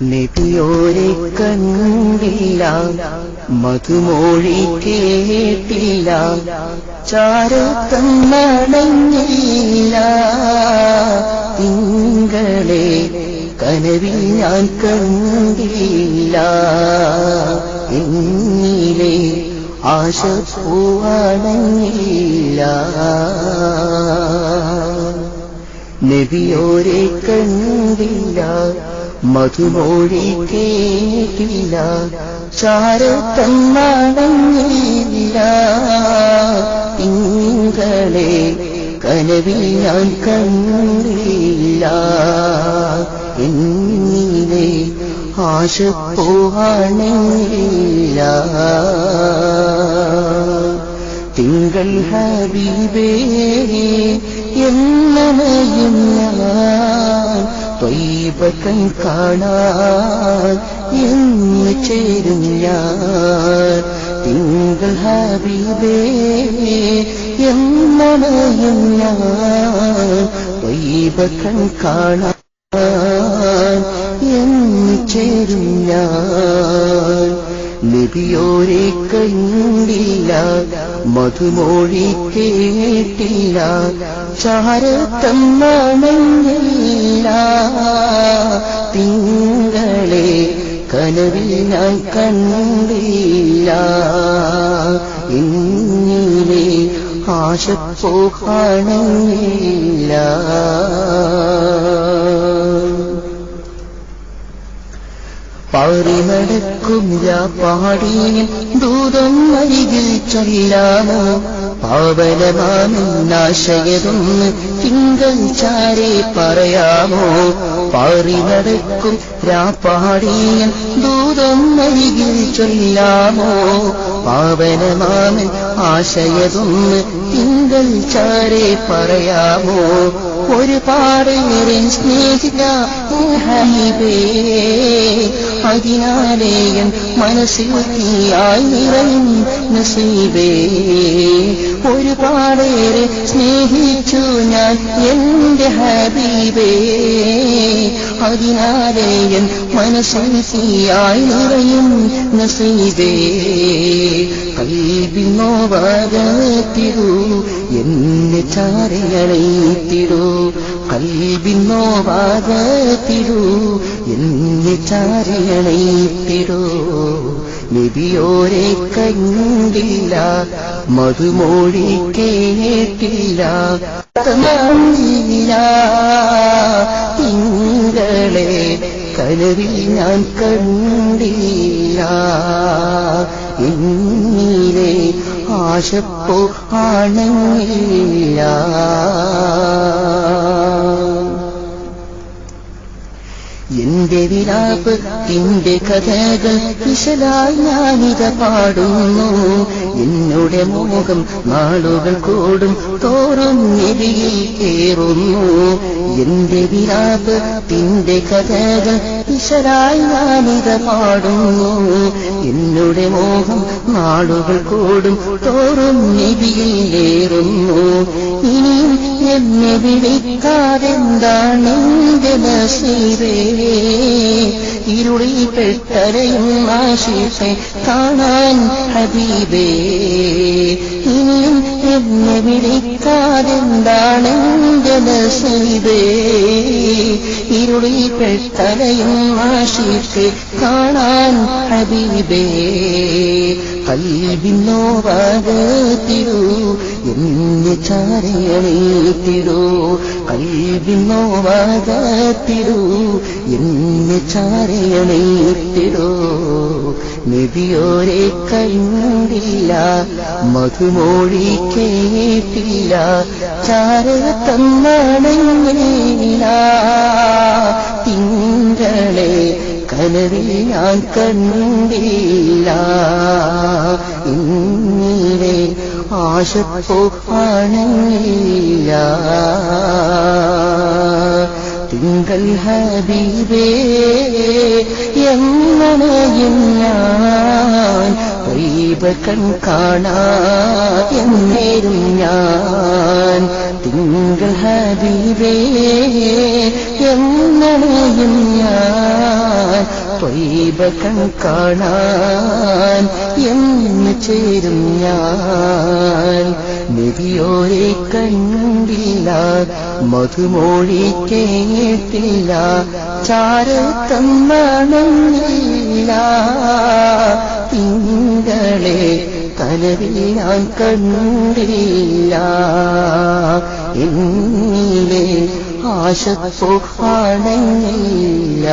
നബിയോരെ കണ്ടില്ല മധുമൊഴി കേട്ടില്ല ചാരത്തം നടങ്ങില്ല തിങ്കളെ കനവിൽ ഞാൻ കണ്ടില്ല എന്നിലെ ആശ പൂവണങ്ങില്ല നബിയോരെ കണ്ടില്ല മധുമൊഴി കേട്ടില്ല ചാരത്തം നടങ്ങില്ല തിങ്കളെ കനവിൽ ഞാൻ കണ്ടില്ല എന്നിലെ ആശ പോവാണില്ല തിങ്കൾ ഹബീബേ എന്നണയും ഞാൻ ത്വയ്ബകൻ കാണാൻ എന്ന് ചേരും ഞാൻ. തിങ്കൾ ഹബീബേ എന്നണയും ഞാൻ. ത്വയ്ബകൻ കാണാൻ എന്ന് ചേരും ഞാൻ. നബിയോരെ കണ്ടില്ല മധുമൊഴി കേട്ടില്ല ചാരത്തം മണങ്ങില്ല തിങ്കളെ കനവിനായി കണ്ടില്ല. ഇന്നിലെ ആശ പോകാണില്ല പാറി നടക്കും പാടിയും ദൂതം അരികിൽ ചൊല്ലാമോ? പാവനമാമെന്നാശയതൊന്ന് തിങ്കൾ ചാരെ പറയാമോ? പാറി നടക്കും രാപ്പാടിയൻ ദൂതം നൽകി ചൊല്ലാമോ? പാവനമാമൻ ആശയതൊന്ന് തിങ്കൾ ചാരെ പറയാമോ? ഒരുപാടേറെ സ്നേഹിത അതിനാലേയൻ മനസ്സിൽ തീയായി നിറയും നസീബേ. ഒരുപാടേറെ സ്നേഹിച്ചു ഞാൻ എന്റെ ഹബീബേ. അതിനാലേയൻ മനസ്സിൽ തീയായി നിറയും നസീബേ. കൽബിൽ നോവാകത്തിരൂ എന്നെ ചാരയണീത്തിരൂ കൽബിൽ നോവാകത്തിരൂ എന്നെ ചാരിയണയിത്തിരോ നബിയോരെ കണ്ടില്ല മധുമൊഴി കേട്ടില്ല തിങ്കളെ കനവിൽ ഞാൻ കണ്ടില്ല. എന്നിലെ ആശപ്പോ ആണെങ്കില്ല എന്റെ വിലാപ് നിന്റെ കഥകൾ വിശലായി ഞാനിത പാടുന്നു. നിന്നുടെ മോഹം നാളുകൾ കൂടും തോറും നെവിയിൽ കേറുന്നു. എന്റെ വിലാപ് നിന്റെ കഥകൾ വിശലായി ഞാനിത പാടുന്നു. എന്നുടെ മോഹം നാളുകൾ കൂടും തോറും നിധിയിൽ ഏറുന്നു ഇനിയും എന്നെ വിളിക്കാതെന്താണ് എന്റെ നസീബേ ഇരുളിൽ പെട്ടരയും ആശിഷെ കാണാൻ ഹബീബേ. ഇനിയും എന്നെ വിളിക്കാതെന്താണ് എന്റെ നസീബേ ഇരുളിൽ പെട്ടരയും ആശിഷെ കാണാൻ ഹബീബേ. കൽവിന്നോവാകത്തിരൂ എന്നെ ചാരയണീത്തിരൂ കൽവിന്നോവാകത്തിരൂ എന്നെ ചാരയണീത്തിരൂ നബിയോരെ കണ്ടില്ല മധുമോഴി കേട്ടില്ല ചാരത്തന്നണങ്ങില്ല തിങ്കളെ കനവിൽ ഞാൻ കണ്ടില്ല. ഇന്നിലെ ആശപ്പോ ആണെങ്കില്ല തിങ്കൾ ഹബീബേ എങ്ങനെയും ഞാൻ കാണാ എന്നേരും ഞാൻ. തിങ്കൾ ഹബീബേ എങ്ങനെയും ഞാൻ ദീപകൺ കാണാൻ എന്ന് ചേരും ഞാൻ. നബിയോരെ കണ്ടില്ല മധുമൊഴി കേട്ടില്ല ചാരത്തമ്മണില്ല തിങ്കളെ കനവിൽ ഞാൻ കണ്ടില്ല. എന്നിലെ ആശപ്പോ ആണെന്നില്ല